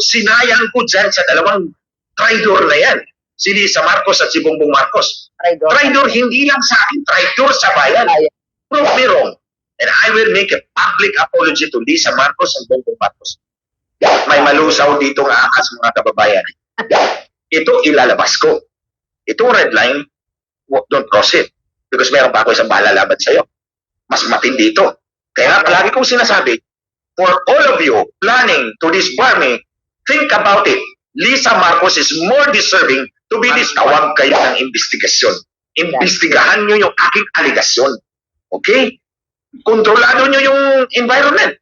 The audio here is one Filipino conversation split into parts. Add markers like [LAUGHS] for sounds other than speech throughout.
sinayang ko dyan sa dalawang traidor na yan. Si Lisa Marcos at si Bongbong Marcos. Traidor. Traidor hindi lang sa akin, traidor sa bayan. Prove me wrong. And I will make a public apology to Lisa Marcos and Bongbong Marcos. May malusaw dito ng akas mga kababayan. Ito ilalabas ko. Itong red line, don't cross it. Because meron pa ako isang bala laban sa'yo. Mas matindi ito. Kaya nga palagi kong sinasabi, for all of you planning to disbar me, think about it. Lisa Marcos is more deserving to be this. Tawag kayo ng investigasyon. Imbestigahan nyo yung aking aligasyon. Okay? Kontrolado nyo yung environment.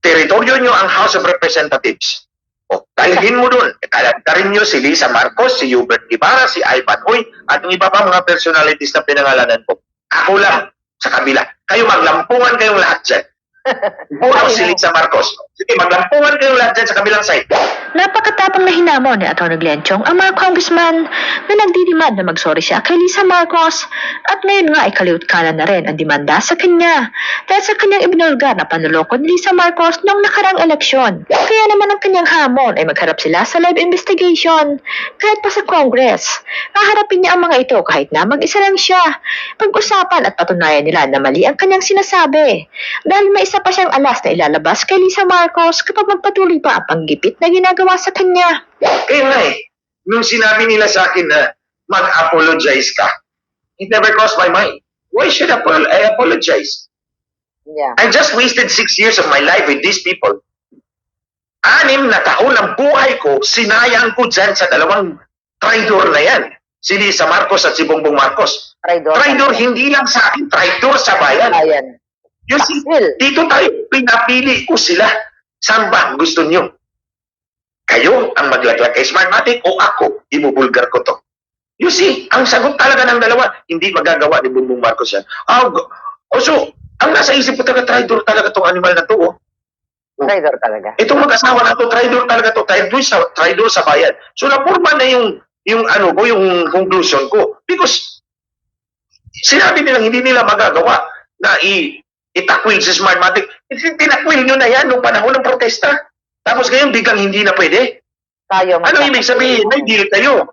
Teritoryo nyo ang House of Representatives. O, dalhin mo dun. Kalagdarin nyo si Lisa Marcos, si Hubert Ibarra, si Ivan Huy, at yung iba pa mga personalities na pinangalanan ko. Ako lang sa kabila. Kayo maglampungan kayong lahat dyan. Puro si Lisa Marcos. Sige, maglampungan kayong lahat dyan sa kabilang side. Napakatapang na hinamon ni Atty. Glenchong ang mga congressman na nagdidemand na magsorry siya kay Lisa Marcos at ngayon nga ay kaliwat kanan na rin ang demanda sa kanya dahil sa kanyang ibinulgar na panuloko ni Lisa Marcos noong nakarang eleksyon. Kaya naman ang kanyang hamon ay magharap sila sa live investigation kahit pa sa Congress. Kaharapin niya ang mga ito kahit na mag-isa lang siya. Pag-usapan at patunayan nila na mali ang kanyang sinasabi dahil may isa pa siyang alas na ilalabas kay Lisa Marcos kapag magpatuloy pa ang panggipit na ginagawa sa kanya. Kaya nga eh, nung sinabi nila sa akin na mag-apologize ka, it never crossed my mind. Why should I apol- I apologize? Yeah. I just wasted six years of my life with these people. Anim na taon ng buhay ko, sinayang ko dyan sa dalawang traidor na yan. Si Lisa Marcos at si Bongbong Marcos. Traidor. Traidor hindi lang sa akin, traidor sa bayan. Bayan. You see, Will. dito tayo, pinapili ko sila. Saan ba gusto nyo? Kayo ang maglaglag kay Smartmatic o ako, ibubulgar ko to. You see, ang sagot talaga ng dalawa, hindi magagawa ni Bongbong Marcos yan. Go- oh, so, ang nasa isip ko talaga, traidor talaga tong animal na to. Oh. Traidor talaga. Itong mag-asawa na to, traidor talaga to, traidor sa, traidor sa bayan. So, napurma na yung, yung ano ko, yung conclusion ko. Because, sinabi nilang hindi nila magagawa na i itakwil si Smartmatic. Tinakwil nyo na yan nung panahon ng protesta. Tapos ngayon, biglang hindi na pwede. Tayo. Ano ibig sabihin? May deal kayo.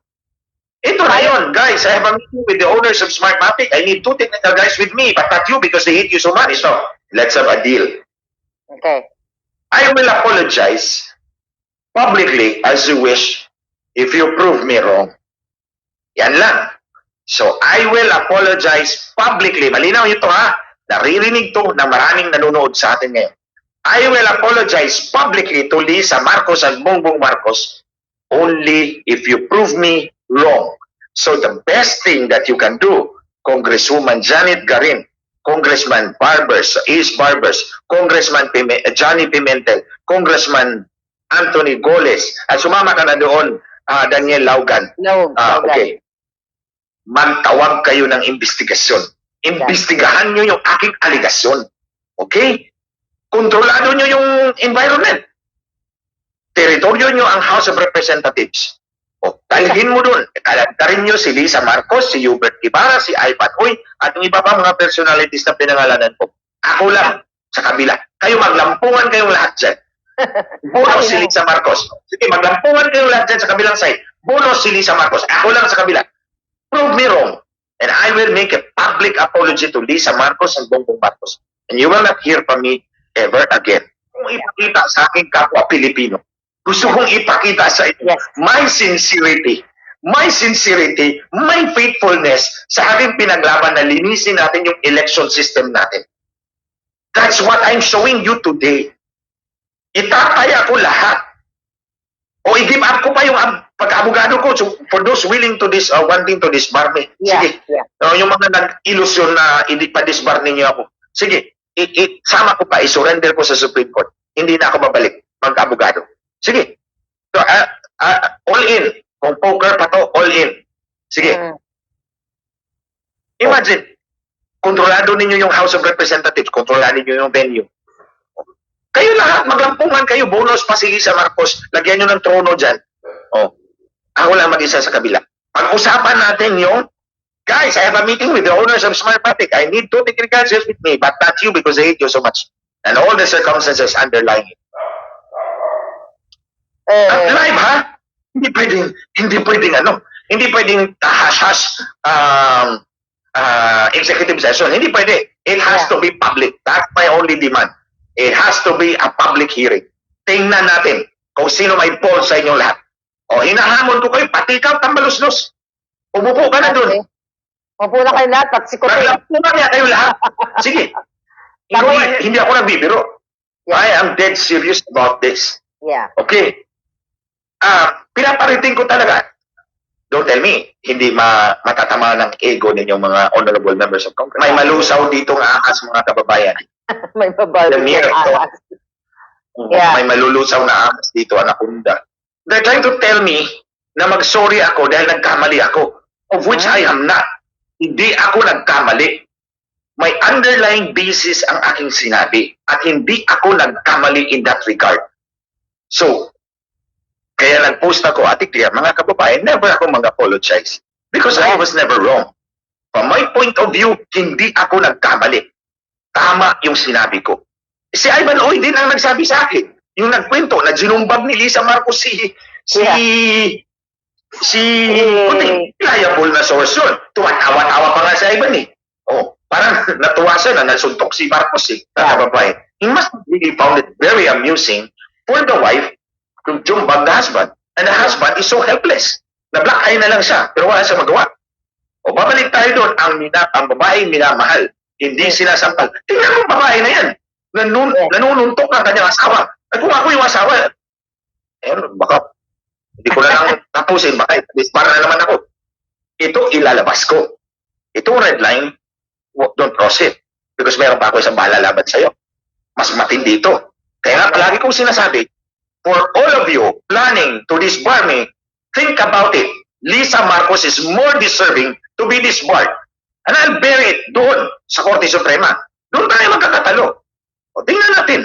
Ito na yun, guys. I have a meeting with the owners of Smartmatic. I need two technical guys with me, but not you because they hate you so much. So, let's have a deal. Okay. I will apologize publicly as you wish if you prove me wrong. Yan lang. So, I will apologize publicly. Malinaw ito ha. Naririnig to na maraming nanonood sa atin ngayon. I will apologize publicly to Lisa Marcos and Bongbong Marcos only if you prove me wrong. So the best thing that you can do, Congresswoman Janet Garin, Congressman Barbers, Ace Barbers, Congressman Pime, Johnny Pimentel, Congressman Anthony Goles, at sumama ka na doon, ah, Daniel Laugan. No. Ah, no, okay. Magtawag kayo ng investigasyon. Imbestigahan nyo yung aking aligasyon. Okay? Kontrolado nyo yung environment. Teritoryo nyo ang House of Representatives. O, dalhin mo dun. Kalagdarin nyo si Lisa Marcos, si Hubert Ibarra, si Ivan Huy, at yung iba pa mga personalities na pinangalanan ko. Ako lang sa kabila. Kayo maglampungan kayong lahat dyan. [LAUGHS] Bono si Lisa Marcos. Sige, maglampungan kayong lahat dyan sa kabilang side. Bono si Lisa Marcos. Ako lang sa kabila. Prove me wrong. And I will make a public apology to Lisa Marcos and Bongbong Marcos. And you will not hear from me ever again. Kung ipakita sa aking kapwa Pilipino, gusto kong ipakita sa inyo my sincerity, my sincerity, my faithfulness sa aking pinaglaban na linisin natin yung election system natin. That's what I'm showing you today. Itataya ko lahat. O i-give up ko pa yung pag-abogado ko so, for those willing to dis, uh, wanting to disbar me. Yeah. Sige. Yeah. Uh, yung mga nag-ilusyon na hindi pa disbar ninyo ako. Sige. I- i- sama ko pa, i-surrender ko sa Supreme Court. Hindi na ako babalik mag-abogado. Sige. So, uh, uh, all in. Kung poker pa to, all in. Sige. Mm. Imagine, kontrolado ninyo yung House of Representatives, kontrolado ninyo yung venue. Kayo lahat, maglampungan kayo, bonus pa si Lisa Marcos, lagyan nyo ng trono dyan. Oh, ako lang mag-isa sa kabila. Pag-usapan natin yung, guys, I have a meeting with the owners of Smartmatic. I need two technicals with me, but not you because I hate you so much. And all the circumstances underlying it. Eh, At live ha? Hindi pwedeng, hindi pwedeng ano, hindi pwedeng hash-hash um, uh, executive session. Hindi pwede. It has Yeah. to be public. That's my only demand. It has to be a public hearing. Tingnan natin kung sino may poll sa inyong lahat. O, hinahamon ko kayo, pati ikaw, tambaluslos. Umupo ka na doon. okay. Na kayo lahat, pati si Kuting. Naglapunan niya kayo lahat. Sige. [LAUGHS] hindi, hindi ako nagbibiro. I am dead serious about this. Yeah. Okay. Ah, pinapariting ko talaga. Don't tell me, hindi ma matatama ng ego ninyong mga honorable members of Congress. May malusaw dito ng ahas mga kababayan. [LAUGHS] May babal. The mere thought. Yeah. May malulusaw na ahas dito, anakunda. They're trying to tell me na mag-sorry ako dahil nagkamali ako. Of which I am not. Hindi ako nagkamali. May underlying basis ang aking sinabi at hindi ako nagkamali in that regard. So, kaya nag-post ako, Ate Clear, mga kababayan, never ako mag-apologize. Because I was never wrong. From my point of view, hindi ako nagkamali. Tama yung sinabi ko. Si Ivan Oy din ang nagsabi sa akin. Yung nagkwento na ginumbag ni Lisa Marcos si si si Eh. Puting. Reliable na source yun. Tuwan-awan-awa pa nga si Ivan eh. Oh, parang [LAUGHS] natuwa siya na nasuntok si Marcos eh. Na kababayan. He must really found it very amusing for the wife to jumbag the husband. And the husband is so helpless. Na-black eye na lang siya, pero wala siya magawa. O babalik tayo doon, ang, mina, ang babaeng minamahal, hindi sinasampal. Tingnan mo babae na yan. Nanun, nanununtok ang kanyang asawa. At kung ako yung asawa, eh, baka hindi ko na lang [LAUGHS] tapusin, baka dispara na naman ako. Ito ilalabas ko. Itong red line, don't cross it. Because meron pa ako isang malalaban sa'yo. Mas matindi ito. Kaya nga palagi kong sinasabi, for all of you planning to disbar me, think about it. Lisa Marcos is more deserving to be disbarred. And I'll bear it doon sa Korte Suprema. Doon tayo magkakatalo. O tingnan natin.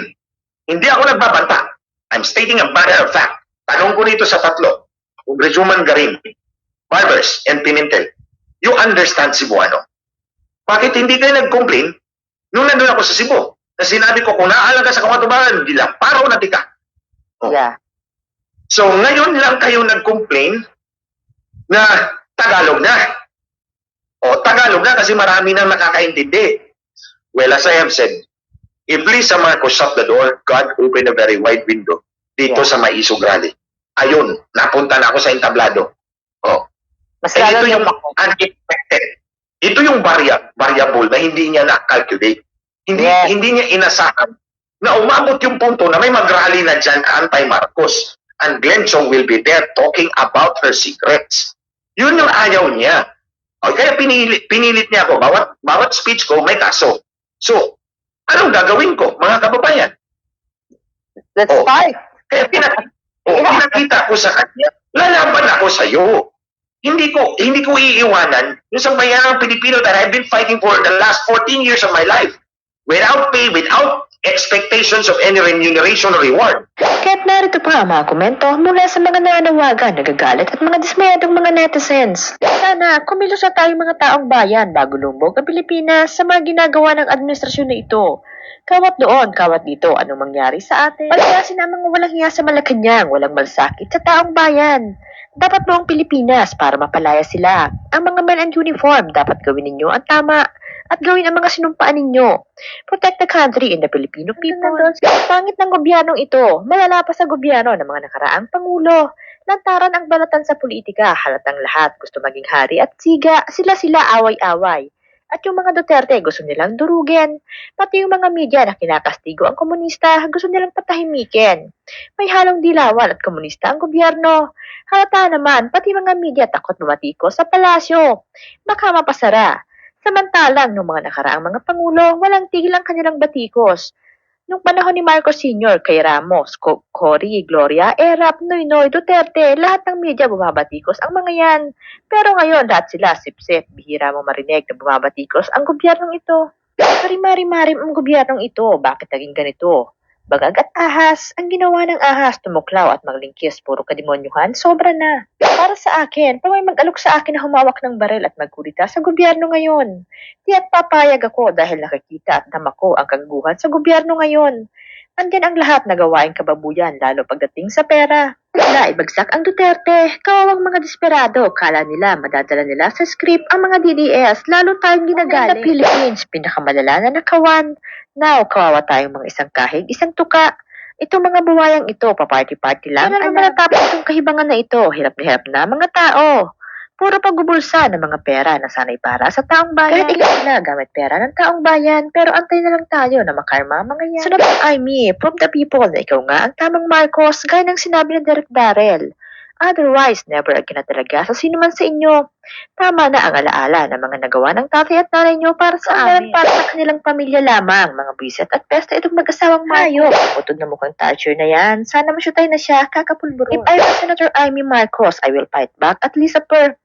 Hindi ako nagbabanta. I'm stating a matter of fact. Tanong ko dito sa tatlo. Congresswoman Garin, Barbers, and Pimentel. You understand Cebuano. Bakit hindi kayo nag-complain nung nandun ako sa Cebu? Na sinabi ko, kung naalaga sa kamatubaran, hindi lang, paraw na tika. Yeah. So ngayon lang kayo nag-complain na Tagalog na. O Tagalog na kasi marami nang nakakaintindi. Well, as I have said, if Lisa Marcos shut the door, God opened a very wide window dito Yeah. sa Maisog Rally. Ayun, napunta na ako sa entablado. O, Mas eh, ito yung unexpected. Ito yung varia, variable na hindi niya na-calculate. Hindi, Yes. hindi niya inasahan na umabot yung punto na may mag-rally na dyan anti-Marcos. And Glenn Chong will be there talking about her secrets. Yun yung ayaw niya. O, kaya pinilit, pinilit niya ako. Bawat, bawat speech ko may kaso. So, anong gagawin ko, mga kababayan? Let's Oh. fight. Kaya pinakita, oh, pinakita ko sa kanya, lalaban ako sa iyo. Hindi ko hindi ko iiwanan yung sa bayang Pilipino that I've been fighting for the last 14 years of my life without pay, without expectations of any remuneration or reward. Kaya't narito pa ang mga komento mula sa mga nananawagan, nagagalit at mga dismayadong mga netizens. Sana kumilos na tayong mga taong bayan bago lumbog ang Pilipinas sa mga ginagawa ng administrasyon na ito. Kawat doon, kawat dito, anong mangyari sa atin? Palayasin ang mga walang hiya sa Malacanang, walang malsakit sa taong bayan. Dapat buong Pilipinas para mapalaya sila. Ang mga men and uniform, dapat gawin ninyo ang tama at gawin ang mga sinumpaan ninyo. Protect the country and the Filipino people. Pangit ng gobyernong ito, malala pa sa gobyerno ng mga nakaraang pangulo. Lantaran ang balatan sa politika, halatang lahat gusto maging hari at siga, sila-sila away-away. At yung mga Duterte gusto nilang durugin. Pati yung mga media na kinakastigo ang komunista, gusto nilang patahimikin. May halong dilawan at komunista ang gobyerno. Halata naman, pati mga media takot bumatiko sa palasyo. Baka mapasara. Samantalang, nung mga nakaraang mga pangulo, walang tigil ang kanilang batikos. Nung panahon ni Marcos Sr., kay Ramos, Co- Cory, Gloria, Erap, Noynoy, Duterte, lahat ng media bumabatikos ang mga yan. Pero ngayon, lahat sila sip-sip, bihira mo marinig na bumabatikos ang gobyernong ito. Marimari-marim ang gobyernong ito, bakit naging ganito? Bagag at ahas, ang ginawa ng ahas, tumuklaw at maglingkis, puro kademonyuhan, sobra na. Para sa akin, pag may mag-alok sa akin na humawak ng baril at magkulita sa gobyerno ngayon, Tiyak papayag ako dahil nakikita at dama ko ang kaguhan sa gobyerno ngayon. Andyan ang lahat na gawaing kababuyan lalo pagdating sa pera. Nila ibagsak ang Duterte. Kawawang mga desperado, kala nila madadala nila sa script ang mga DDS, lalo tayong ginagaling. Sa Philippines, pinakamalala na nakawan. Now, kawawa tayong mga isang kahig, isang tuka. Itong mga buwayang ito, paparty-party lang. Kailan naman natapos itong kahibangan na ito? Hirap na hirap na mga tao. Puro pagbubulsa ng mga pera na sanay para sa taong bayan. Kahit ikaw sila gamit pera ng taong bayan, pero antay na lang tayo na makarma mga yan. Ang I me, prove the people na ikaw nga ang tamang Marcos, gaya ng sinabi ni Derek Darrell. Otherwise, never again na talaga sa sino man sa inyo. Tama na ang alaala ng mga nagawa ng tatay at nanay nyo para sa amin. para sa kanilang pamilya lamang, mga bisit at pesta itong mag-asawang mayo. Utod na mukhang torture na yan. Sana masyutay na siya, kakapulburo. If I were Senator Amy Marcos, I will fight back at Lisa Per.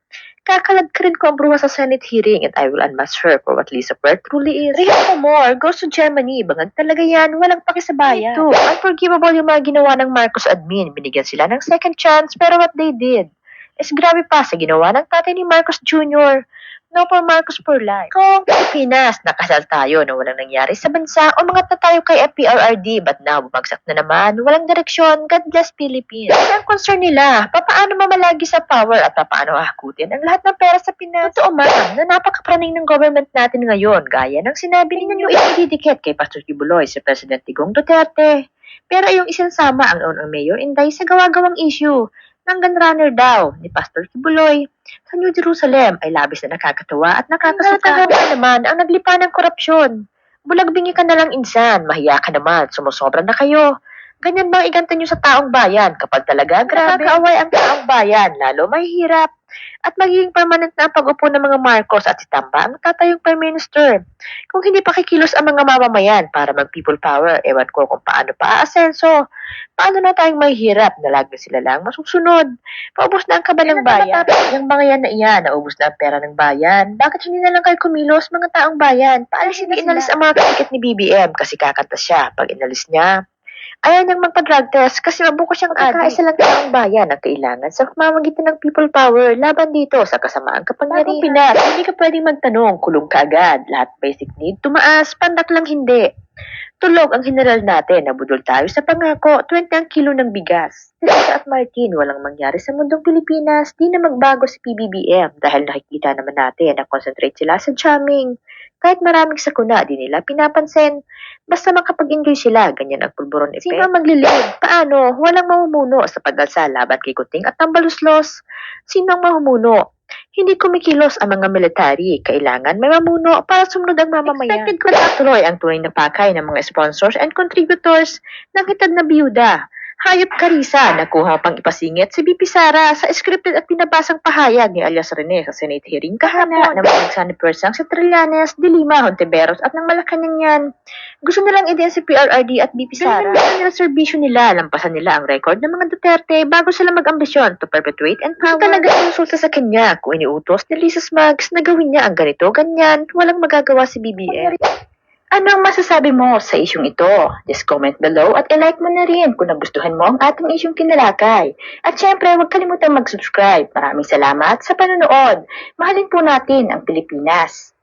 Kakalad ka rin ko ang bruha sa Senate hearing and I will unmask her for what Lisa Per truly is. Rihanna more, goes to Germany. Bangag talaga yan, walang pakisabayan. Ito, unforgivable yung mga ginawa ng Marcos admin. Binigyan sila ng second chance pero what they did is grabe pa sa ginawa ng tatay ni Marcos Jr. No for Marcos for life. Kung Pilipinas, nakasal tayo na walang nangyari sa bansa, umangat na tayo kay FPRRD, but now bumagsak na naman, walang direksyon, God bless Philippines. Ang concern nila, papaano mamalagi sa power at papaano hakutin ang lahat ng pera sa Pinas. Totoo man, na napakapraning ng government natin ngayon, gaya ng sinabi ninyo ididikit kay Pastor Kibuloy si President Digong Duterte. Pero yung isinsama ang unang mayor Inday sa gawa-gawang issue ng gunrunner daw ni Pastor Kibuloy sa New Jerusalem ay labis na nakakatawa at nakakasuka. Nakakatawa naman ang naglipa ng korupsyon. Bulagbingi ka na lang insan, mahiya ka naman, sumusobra na kayo. Ganyan bang iganta nyo sa taong bayan kapag talaga grabe nakakaaway ang taong bayan, lalo mahihirap. At magiging permanent na ang pag-upo ng mga Marcos at si Tamba ang tatayong Prime Minister. Kung hindi pa kikilos ang mga mamamayan para mag-people power, ewan ko kung paano pa aasenso. Paano na tayong mahihirap na lagi sila lang masusunod? Paubos na ang kaba ng bayan. Yung mga yan na iyan, naubos na ang pera ng bayan. Bakit hindi na lang kayo kumilos mga taong bayan? Paalisin na inalis ang mga katikit ni BBM kasi kakanta siya. Pag inalis niya, ayaw niyang magpa-drug test kasi mabuko siyang addict. lang taong bayan ang kailangan sa pamamagitan ng people power laban dito sa kasamaang kapangyarihan. Bagong Pinas, hindi ka pwedeng magtanong, kulong ka agad. Lahat basic need, tumaas, pandak lang hindi. Tulog ang general natin, nabudol tayo sa pangako, 20 ang kilo ng bigas. Teresa at Martin, walang mangyari sa mundong Pilipinas, di na magbago si PBBM dahil nakikita naman natin na concentrate sila sa jamming. Kahit maraming sakuna, di nila pinapansin. Basta makapag-enjoy sila, ganyan ang pulburon effect. Sino ang maglilid? Paano? Walang mamumuno sa pag-alsa laban kay Kuting at Tambaluslos. Sino ang mamumuno? Hindi kumikilos ang mga military. Kailangan may mamuno para sumunod ang mamamayan. Expected ko na tuloy ang tunay na pakay ng mga sponsors and contributors ng hitad na biyuda. Hayop Karisa, nakuha pang ipasingit si BP Sara sa scripted at pinabasang pahayag ni alias Rene sa Senate hearing kahapon na mga persang sa Trillanes, Dilima, Hontiveros at ng Malacanang yan. Gusto nilang idean si PRRD at BP Sara. Ganyan nila serbisyo nila, lampasan nila ang record ng mga Duterte bago sila mag-ambisyon to perpetuate and power. Kasi talaga insulta sa kanya kung iniutos ni Lisa Smugs na gawin niya ang ganito, ganyan, walang magagawa si BBM. Ano ang masasabi mo sa isyong ito? Just comment below at i-like mo na rin kung nagustuhan mo ang ating isyong tinalakay. At syempre, huwag kalimutang mag-subscribe. Maraming salamat sa panonood. Mahalin po natin ang Pilipinas.